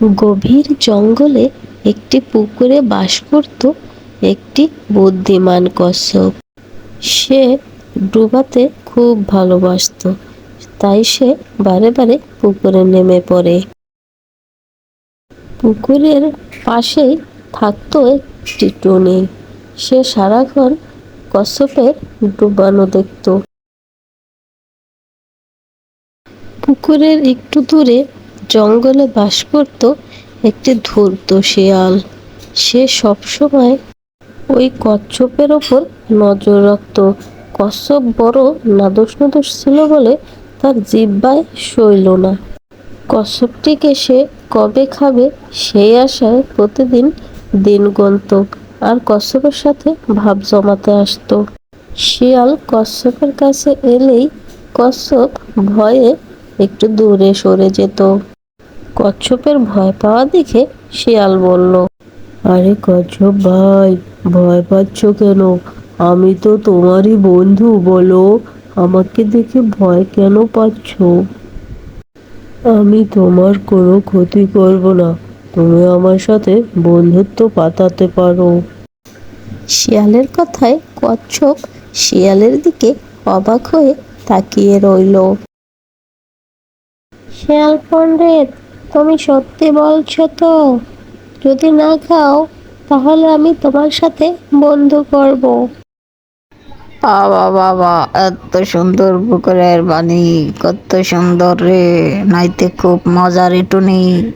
গভীর জঙ্গলে একটি পুকুরে বাস করত একটি বুদ্ধিমান কচ্ছপ। সে ডুবাতে খুব ভালোবাসতো, তাই সে বারে বারে পুকুরে নেমে পড়ে। পুকুরের পাশেই থাকতো একটি টুনি। সে সারাক্ষণ কচ্ছপের ডুবানো দেখতো। পুকুরের একটু দূরে জঙ্গলে বাস করত একটি ধূর্ত শিয়াল। সে সবসময় ওই কচ্ছপের ওপর নজর রাখত। কচ্ছপ বড় নাদোষ নাদোষ ছিল বলে তার জিহ্বায় সইল না। কচ্ছপটিকে সে কবে খাবে সেই আশায় প্রতিদিন দিন গুনত আর কচ্ছপের সাথে ভাব জমাতে আসতো। শিয়াল কচ্ছপের কাছে এলেই কচ্ছপ ভয়ে একটু দূরে সরে যেত। কচ্ছপের ভয় পাওয়া দেখে শিয়াল বলল আরে কচ্ছপ ভাই ভয় পাচ্ছ কেন? আমি তো তোমারই বন্ধু বলো। আমাকে দেখে ভয় কেন পাচ্ছ? আমি তোমার কোনো ক্ষতি করব না। তুমি আমার সাথে বন্ধুত্ব পাতাতে পারো। শিয়ালের কথায় কচ্ছপ শিয়ালের দিকে অবাক হয়ে তাকিয়ে রইল। শিয়াল পণ্ডিত তুমি সত্যি বলছো তো? যদি না খাও, তাহলে আমি তোমার সাথে বন্ধু করব। বাবা বাবা এত সুন্দর পুকুরের বাণী, কত সুন্দর রে। নাইতে খুব মজার টুনি